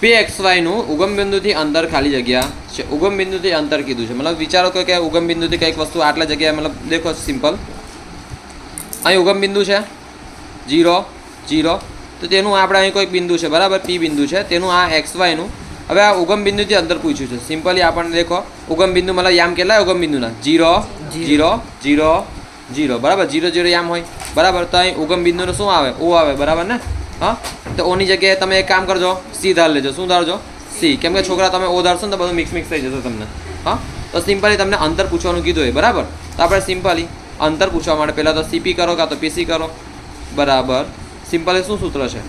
P x વાયનું ઉગમ બિંદુથી અંતર ખાલી જગ્યા છે. ઉગમ બિંદુથી અંતર કીધું છે. મતલબ વિચારો કે ઉગમ બિંદુથી કંઈક વસ્તુ આટલા જગ્યાએ મતલબ દેખો સિમ્પલ. અહીં ઉગમ બિંદુ છે. જીરો જીરો તો તેનું આપણે અહીં કોઈક બિંદુ છે. બરાબર? પી બિંદુ છે. તેનું આ એક્સ વાયનું હવે આ ઉગમ બિંદુથી અંતર પૂછ્યું છે. સિમ્પલી આપણને દેખો. ઉગમ બિંદુ મતલબ યામ કેટલા ઉગમ બિંદુના? જીરો જીરો જીરો જીરો બરાબર? જીરો જીરો યામ હોય. બરાબર? તો અહીં ઉગમ બિંદુનું શું આવે? ઓ આવે. બરાબર ને? હા? તો ઓની જગ્યાએ તમે એક કામ કરજો સી ધાર લેજો. શું ધારજો? સી. કેમ કે છોકરા તમે ઓ ધારશો ને તો બધું મિક્સ મિક્સ થઈ જશે તમને. હા? તો સિમ્પલી તમને અંતર પૂછવાનું કીધું હોય બરાબર? તો આપણે સિમ્પલી અંતર પૂછવા માટે પહેલાં તો સીપી કરો કાં તો પીસી કરો. બરાબર. સિમ્પલી શું સૂત્ર છે?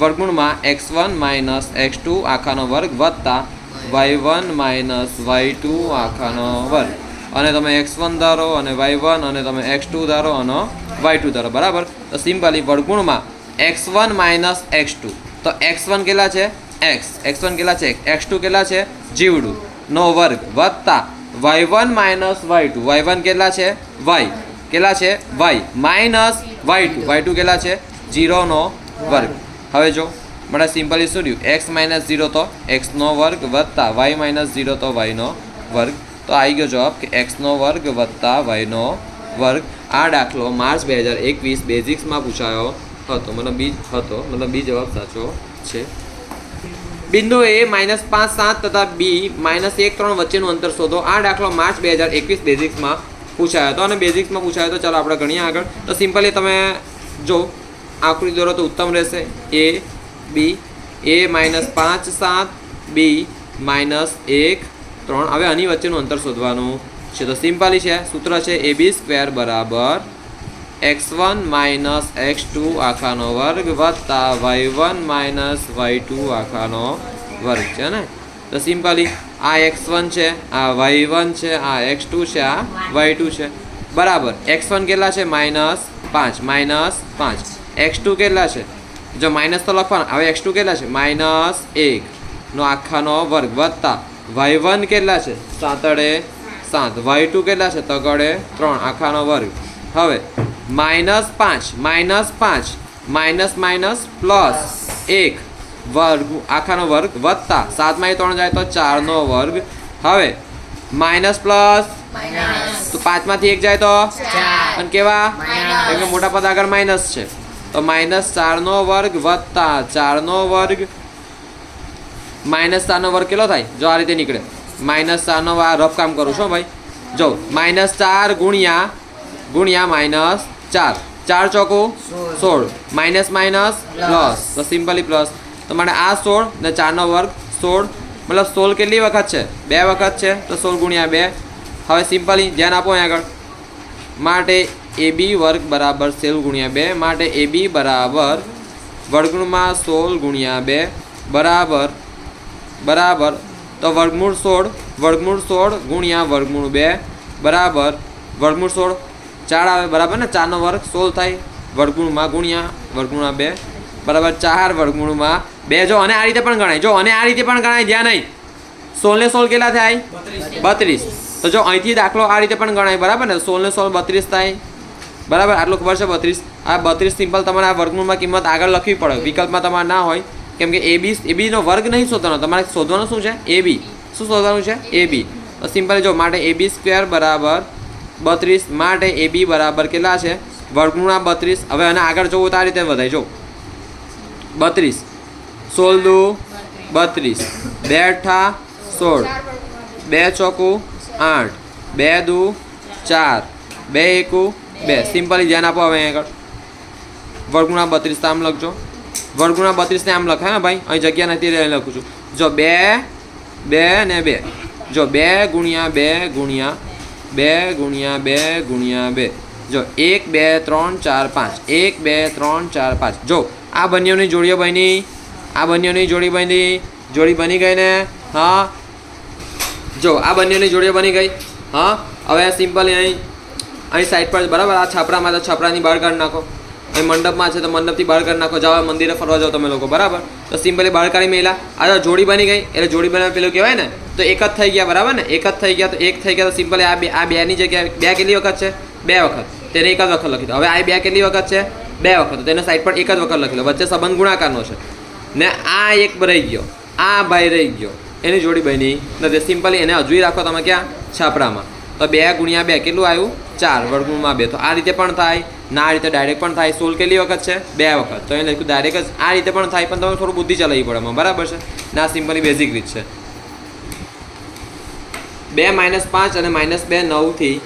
વર્ગમૂળમાં X one minus X two આખાનો વર્ગ વત્તા Y one minus Y two આખાનો વર્ગ. અને તમે એક્સ વન ધારો અને વાય વન અને તમે એક્સ ટુ ધારો અને વાય ટુ ધારો. બરાબર? તો સિમ્પલી વર્ગમૂળમાં X one minus X two. તો એક્સ વન કેટલા છે? એક્સ. એક્સ વન કેટલા છે? એક્સ ટુ કેટલા છે? જીવડું. નો વર્ગ. વત્તા Y one minus Y two. Y one કેટલા છે? વાય. કેટલા છે? Y. Minus Y two. Y two કેટલા છે? જીરોનો વર્ગ. હવે જો, મને સિમ્પલી શું રહ્યું એક્સ માઇનસ ઝીરો તો એક્સનો વર્ગ વત્તા વાય માઇનસ ઝીરો તો વાયનો વર્ગ. તો આવી ગયો જવાબ કે એક્સનો વર્ગ વત્તા વાયનો વર્ગ. આ દાખલો માર્ચ બે હજાર એકવીસ બેઝિક્સમાં પૂછાયો. હતો, મતલબ બી હતો, મતલબ બી જવાબ સાચો છે. બિંદુ એ માઇનસ પાંચ સાત તથા બી માઇનસ એક ત્રણ વચ્ચેનું અંતર શોધો. આ દાખલો માર્ચ બે હજાર એકવીસ બેઝિક્સમાં પૂછાયો હતો. અને બેઝિક્સમાં પૂછાયો તો ચાલો આપણે ગણીએ આગળ. તો સિમ્પલી તમે જો, આકૃતિ દોરો તો ઉત્તમ રહેશે. એ, બી, એ માઇનસ પાંચ સાત, બી માઇનસ એક ત્રણ. હવે આની વચ્ચેનું અંતર શોધવાનું છે. તો સિમ્પલી છે, સૂત્ર છે એ બી સ્ક્વેર બરાબર X one minus X two આખાનો વર્ગ વત્તા Y one minus Y two આખાનો વર્ગ છે ને? તો સિમ્પલી આ એક્સ વન છે, આ વાય વન છે, આ એક્સ ટુ છે, આ વાય ટુ છે. બરાબર. એક્સ વન કેટલા છે? માઇનસ પાંચ. માઇનસ પાંચ. એક્સ ટુ કેટલા છે? જો માઇનસ તો લખવાના. હવે એક્સ ટુ કેટલા છે? માઇનસ એક. નો આખાનો વર્ગ વત્તા વાય વન કેટલા છે? સાતડે સાત. વાય ટુ કેટલા છે? તગડે ત્રણ. આખાનો વર્ગ. હવે માઇનસ પાંચ માઇનસ પાંચ માઇનસ માઇનસ પ્લસ એક વર્ગ આખાનો વર્ગ વત્તા સાતમાં ત્રણ જાય તો ચારનો વર્ગ. હવે માઇનસ પ્લસ તો પાંચમાંથી એક જાય તો અને કેવા? કેમ કે મોટા પદ આગળ માઇનસ છે. તો માઇનસ ચારનો વર્ગ વત્તા ચારનો વર્ગ. માઇનસ ચારનો વર્ગ કેટલો થાય? જો આ રીતે નીકળે. માઇનસ ચારનો આ રફ કામ કરું છું ભાઈ. જો માઇનસ ચાર ગુણ્યા ગુણ્યા માઇનસ ચાર. ચાર ચોકુ સોળ. માઇનસ માઇનસ પ્લસ તો સિમ્પલી પ્લસ તો મને આ સોળ ને ચારનો વર્ગ સોળ. મતલબ સોળ કેટલી વખત છે? બે વખત છે તો સોળ ગુણ્યા બે. હવે સિમ્પલી ધ્યાન આપો અહીં આગળ. માટે એ બી વર્ગ બરાબર સેલ ગુણ્યા બે. માટે એ બી બરાબર વર્ગમાં સોળ ગુણ્યા બે. બરાબર બરાબર. તો વર્ગમૂળ સોળ વર્ગમૂળ સોળ ગુણ્યા વર્ગમૂળ બે. બરાબર વર્ગમૂળ સોળ. ચાર આવે બરાબર ને? ચારનો વર્ગ સોળ થાય. વર્ગુણમાં ગુણ્યા વર્ગમૂળમાં બે. બરાબર ચાર વર્ગુણમાં બે. જો અને આ રીતે પણ ગણાય. જો અને આ રીતે પણ ગણાય ધ્યાન નહીં સોળને સોળ કેટલા થાય? બત્રીસ. તો જો અહીંથી દાખલો આ રીતે પણ ગણાય બરાબર ને? સોળને સોળ બત્રીસ થાય. બરાબર આટલું ખબર છે બત્રીસ. આ બત્રીસ સિમ્પલ તમારે આ વર્ગમૂળમાં કિંમત આગળ લખવી પડે. વિકલ્પમાં તમારે ના હોય. કેમ કે એ બી એ બીનો વર્ગ નહીં શોધવાનો. તમારે શોધવાનું શું છે? એ બી. શું શોધવાનું છે? A B. સિમ્પલ જો માટે એ બી સ્ક્વેર બરાબર બત્રીસ માટે એ બી બરાબર કેટલા છે? વર્ગમૂળમાં બત્રીસ. હવે અને આગળ જોવું તો આ રીતે વધાય. જો. બત્રીસ. સોળ દુ બત્રીસ. બે અઠ્ઠા સોળ. બે ચોકું આઠ. બે દુ ચાર. બે એકુ બે. સિમ્પલી ધ્યાન આપો હવે આગળ. વર્ગુણા બત્રીસ આમ લખજો. વર્ગુણા બત્રીસને આમ લખાય ને ભાઈ? અહીં જગ્યા નથી રહે લખું છું. જો બે બે ને બે. જો બે ગુણ્યા બે ગુણ્યા બે ગુણ્યા બે ગુણ્યા બે. જો એક, બે, ત્રણ, ચાર, પાંચ. એક, બે, ત્રણ, ચાર, પાંચ. જો આ બંનેઓની જોડીઓ બની. આ બંનેઓની જોડી બની. જોડી બની ગઈ ને? હા. જો આ બંનેની જોડીઓ બની ગઈ. હા. હવે સિમ્પલ અહીં અહીં સાઈડ પર બરાબર આ છાપરામાં તો છાપરાની બહાર કાઢી નાખો. અહીં મંડપમાં છે તો મંડપથી બહાર કાઢી નાખો. જાઓ, મંદિરે ફરવા જાઓ તમે લોકો. બરાબર? તો સિમ્પલી બહાર કાઢી મેલા આ જોડી બની ગઈ. એટલે જોડી બનાવે પેલું કહેવાય ને તો એક જ થઈ ગયા, બરાબર ને? એક જ થઈ ગયા તો એક થઈ ગયા તો સિમ્પલ આ બે, આ બેની જગ્યાએ, બે કેટલી વખત છે? બે વખત. તેને એક જ વખત લખી દો. હવે આ બે કેટલી વખત છે? બે વખત. તેને સાઈડ પર એક જ વખત લખી લો વચ્ચે સંબંધ ગુણાકારનો છે. ને આ એક રહી ગયો. આ ભાઈ રહી ગયો. એની જોડી બની નથી. સિમ્પલી એને હજુય રાખો તમે ક્યાં? છાપરામાં. તો બે ગુણ્યા બે કેટલું આવ્યું? ચાર. વર્ગુણમાં બે. તો આ રીતે પણ થાય. ના આ રીતે ડાયરેક્ટ પણ થાય. સોલ કેટલી વખત છે? બે વખત. તો એ લખ્યું ડાયરેક્ટ જ આ રીતે પણ થાય. પણ તમે થોડું બુદ્ધિ ચલાવવી પડે બરાબર છે? ના સિમ્પલી બેઝિક રીત છે. બે માઇનસ પાંચ અને માઇનસ બે નવથી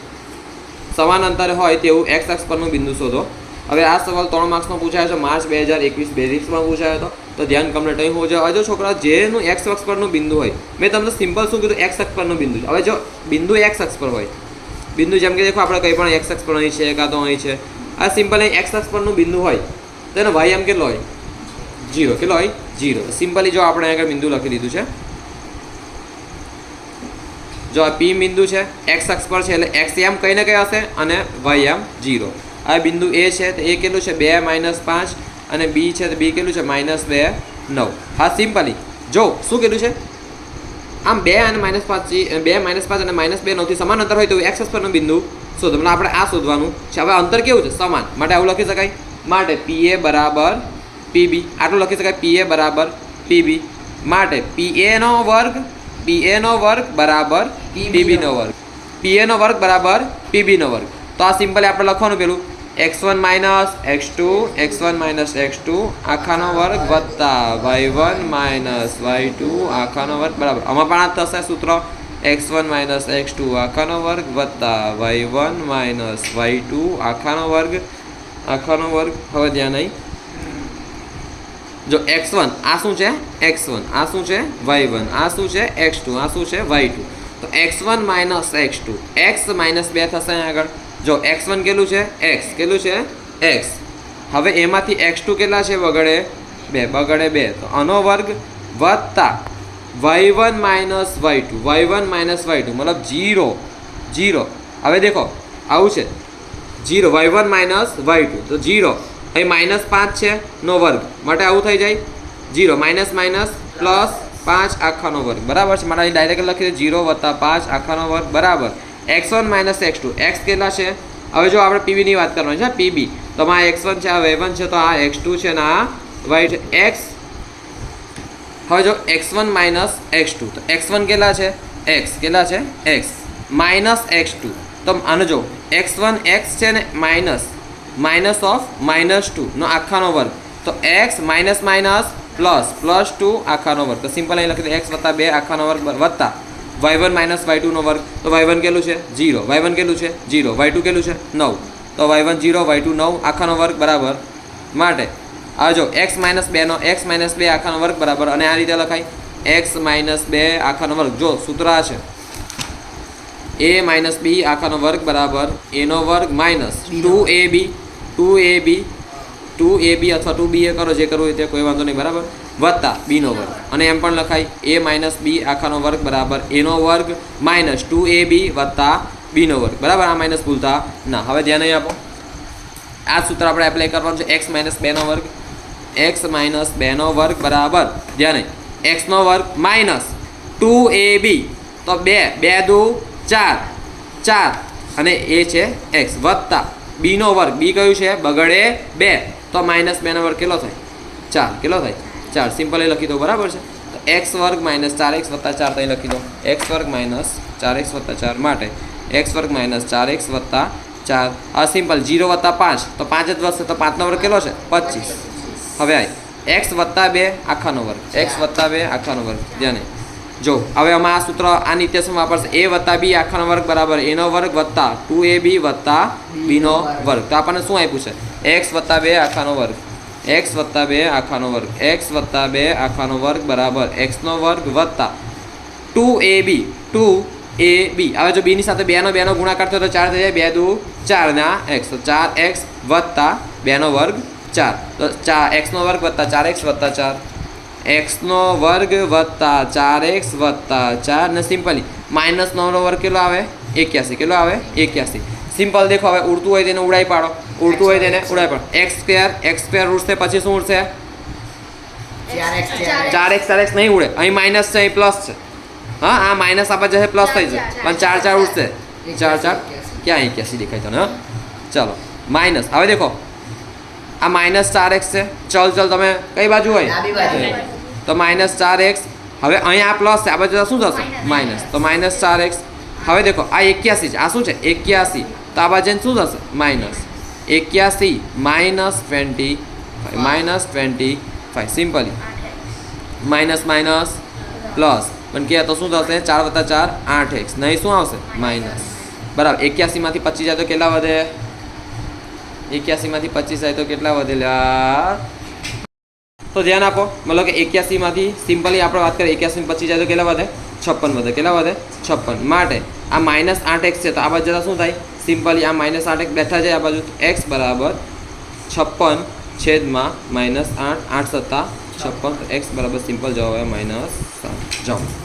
સમાન અંતરે હોય તેવું એક્સ અક્ષ પરનું બિંદુ શોધો. હવે આ સવાલ ત્રણ માર્ક્સનો પૂછાયો છે. માર્ચ બે હજાર એકવીસ બેઝિક્સમાં પૂછાયો હતો. તો ધ્યાન કમ્પ્લીટ હોવું જોઈએ હવે છોકરા, જેનું એક્સ અક્ષ પરનું બિંદુ હોય, મેં તમને સિમ્પલ શું કીધું? એક્સ અક્ષ પરનું બિંદુ હવે જો બિંદુ એક્સ અક્ષ પર હોય, બિંદુ જેમ કે દેખો, આપણે કંઈ પણ એક્સ અક્ષ પર અહીં છે કાં તો અહીં છે. આ સિમ્પલ અહીં એક્સ અક્ષ પરનું બિંદુ હોય, તો એનો વાય એમ કેટલો હોય? જીરો કેટલો હોય? જીરો સિમ્પલી જો આપણે આગળ બિંદુ લખી દીધું છે જો આ પી બિંદુ છે એક્સ અક્ષ પર છે એટલે એક્સ એમ કઈ ને કઈ હશે અને વાય એમ જીરો આ બિંદુ એ છે તો એ કેટલું છે? બે માઇનસ પાંચ અને બી છે તો બી કેટલું છે? માઇનસ બે, નવ. હા સિમ્પલી જો, શું કીધું છે? આમ બે અને માઇનસ પાંચ બે માઇનસ પાંચ અને માઇનસ બે નવથી સમાન અંતર હોય તો એક્સ અક્ષ પરનું બિંદુ. શોધો મતલબ આપણે આ શોધવાનું છે? હવે અંતર કેવું છે? સમાન. માટે આવું લખી શકાય? માટે પી એ બરાબર પીબી આટલું લખી શકાય પી એ બરાબર પીબી માટે પી એનો વર્ગ પી એનો વર્ગ બરાબર પીબી નો વર્ગ. પી નો વર્ગ બરાબર પીબી નો વર્ગ. તો આ સિમ્પલી આપણે લખવાનું પેલું. X one minus X two X one minus X two આખાનો વર્ગ વત્તા Y one minus Y two આખાનો વર્ગ બરાબર. આમાં પણ આ થશે સૂત્ર. X one minus X two આખાનો વર્ગ વત્તા Y one minus Y two આખાનો વર્ગ. આખાનો વર્ગ હવે ધ્યાન નહીં જો એક્સ વન આ શું છે? એક્સ વન આ શું છે? વાય વન આ શું છે? એક્સ ટુ આ શું છે? વાય ટુ તો X one minus X two X minus બે થશે આગળ. જો એક્સ વન કેટલું છે? એક્સ કેટલું છે? એક્સ હવે એમાંથી એક્સ ટુ કેટલા છે બગડે? બે. બગડે બે. તો આનો વર્ગ વત્તા Y one minus Y two Y one minus Y two મતલબ જીરો જીરો હવે દેખો, આવું છે. Zero Y one minus Y two તો જીરો અહીં માઇનસ પાંચ છે. નો વર્ગ. માટે આવું થઈ જાય. જીરો માઇનસ માઇનસ પ્લસ પાંચ આખાનો વર્ગ. બરાબર છે? મારા ડાયરેક્ટ લખી દે. જીરો વત્તા પાંચ આખાનો વર્ગ. બરાબર. X one minus X two. X કેટલા છે? હવે જો આપણે પીવીની વાત કરવાની છે પીબી તો આ એક્સ વન છે, આ વાય વન છે, તો આ એક્સ ટુ છે ને આ વાય છે. એક્સ હવે જો X one minus X two. તો એક્સ વન કેટલા છે? એક્સ. કેટલા છે? એક્સ. Minus X two. તો આને જો એક્સ વન એક્સ છે ને minus minus of minus two નો આખાનો વર્ગ. તો X minus minus plus plus two આખાનો વર્ગ. તો સિમ્પલ અહીં લખી દો એક્સ વત્તા બે આખાનો વર્ગ વત્તા. વાય વન માઇનસ વાય ટુનો વર્ગ. તો વાય વન કેટલું છે? જીરો વાય વન કેટલું છે? જીરો વાય ટુ કેટલું છે? નવ. તો Y one zero Y two નવ આખાનો વર્ગ બરાબર માટે. આ જો એક્સ માઇનસ બેનો એક્સ માઇનસ બે આખાનો વર્ગ બરાબર. અને આ રીતે લખાય એક્સ માઇનસ બે આખાનો વર્ગ. જો સૂત્ર આ છે. એ માઇનસ બી આખાનો વર્ગ બરાબર એનો વર્ગ minus two A B two A B two A B અથવા ટુ બી એ કરો, જે કરવું હોય તે કોઈ વાંધો નહીં, બરાબર? વત્તા બીનો વર્ગ. અને એમ પણ લખાય એ માઇનસ બી આખાનો વર્ગ બરાબર એનો વર્ગ માઇનસ ટુ એ બી વત્તા બીનો વર્ગ. બરાબર? આ માઇનસ ભૂલતા ના. હવે ધ્યાન અહીં આપો. આ સૂત્ર આપણે એપ્લાય કરવાનું છે એક્સ માઇનસ બેનો વર્ગ. એક્સ માઇનસ બેનો વર્ગ બરાબર. ધ્યાન અહીં. એક્સનો વર્ગ માઇનસ ટુ એ બી તો બે બે દુ, ચાર. ચાર. અને એ છે એક્સ વત્તા બીનો વર્ગ. બી કયું છે? બગડે બે. તો માઇનસ બેનો વર્ગ કેટલો થાય? ચાર. કેટલો થાય? ચાર. સિમ્પલ એ લખી દો, બરાબર છે? તો એક્સ વર્ગ માઇનસ ચાર એક્સ વત્તા ચાર ત્યાં લખી દો. એક્સ વર્ગ માઇનસ ચાર એક્સ વત્તા ચાર માટે એક્સ વર્ગ માઇનસ ચાર એક્સ વત્તા ચાર. આ સિમ્પલ જીરો વત્તા પાંચ. તો પાંચ જ વધશે, તો પાંચનો વર્ગ કેટલો છે? પચીસ. હવે આ એક્સ વત્તા બે આખાનો વર્ગ. એક્સ વત્તા બે આખાનો વર્ગ. ધ્યાને. જો, હવે આમાં આ સૂત્ર આ નિત્યસમ વાપરશે. એ વત્તા બી આખાનો વર્ગ બરાબર, એનો વર્ગ વત્તા ટુ એ બી વત્તા બીનો વર્ગ. તો આપણને શું આપ્યું છે? એક્સ વત્તા બે આખાનો વર્ગ. એક્સ વત્તા બે આખાનો વર્ગ. એક્સ વત્તા બે આખાનો વર્ગ બરાબર. એક્સનો વર્ગ વત્તા two A B. Two A બી. હવે જો બીની સાથે બેનો બેનો ગુણાકાર થયો તો ચાર થઈ જાય. બે દુ ચાર ના એક્સ. તો ચાર એક્સ વત્તા બેનો વર્ગ ચાર. તો ચાર એક્સનો વર્ગ વત્તા ચાર એક્સ વત્તા ચાર. એક્સનો વર્ગ વત્તા ચાર એક્સ વત્તા ચાર ને સિમ્પલી માઇનસ નવનો વર્ગ કેટલો આવે? એક્યાસી. કેટલો આવે? એક્યાસી. સિમ્પલ દેખો હવે ઉડતું હોય તેને ઉડાઈ પાડો. ઉડતું હોય તેને ઉડાઈ પાડો. એક્સ સ્ક્વેર એક્સ સ્ક્વેર ઉડશે પછી શું ઉડશે? ચાર એક્સ ચાર એક્સ નહીં ઉડે. અહીં માઇનસ છે અહીં પ્લસ છે. હા આ માઇનસ આપવા જશે પ્લસ થઈ જશે. પણ ચાર ચાર ઉડશે. ચાર ચાર? ક્યાં એક્યાસી દેખાય તને હા? ચાલો. માઇનસ. હવે દેખો. આ માઇનસ ચાર એક્સ છે. ચલ ચલ તમે કઈ બાજુ હોય? તો માઇનસ ચાર એક્સ હવે અહીંયા આ પ્લસ છે આ બાજુ શું થશે? Minus. માઇનસ તો માઇનસ ચાર એક્સ હવે દેખો આ એક્યાસી છે. આ શું છે? એક્યાસી. તો આ બાજુ શું થશે? માઇનસ એક્યાસી minus twenty five minus twenty five simply minus minus plus પણ કે તો શું થશે? ચાર વત્તા ચાર આઠ એક્સ નહીં શું આવશે? માઇનસ બરાબર. એક્યાસીમાંથી પચીસ જાય તો કેટલા વધે? એક્યાસીમાંથી પચીસ જાય તો કેટલા વધે? લ્યા? તો ધ્યાન આપો, મતલબ કે એક્યાસીમાંથી સિમ્પલી આપણે વાત કરીએ, એક્યાસી પચીસ જાય તો કેટલા વધે? છપ્પન વધે. કેટલા વધે? છપ્પન. માટે આ માઇનસ આઠ એક્સ છે, તો આ બાજુ જતા શું થાય? સિમ્પલી આ માઇનસ આઠ એક્સ બેઠા જાય, આ બાજુ એક્સ બરાબર છપ્પન છેદમાં માઇનસ આઠ આઠ સત્તા છપ્પન. એક્સ બરાબર સિમ્પલ જવાબ આવે માઇનસ જાઓ.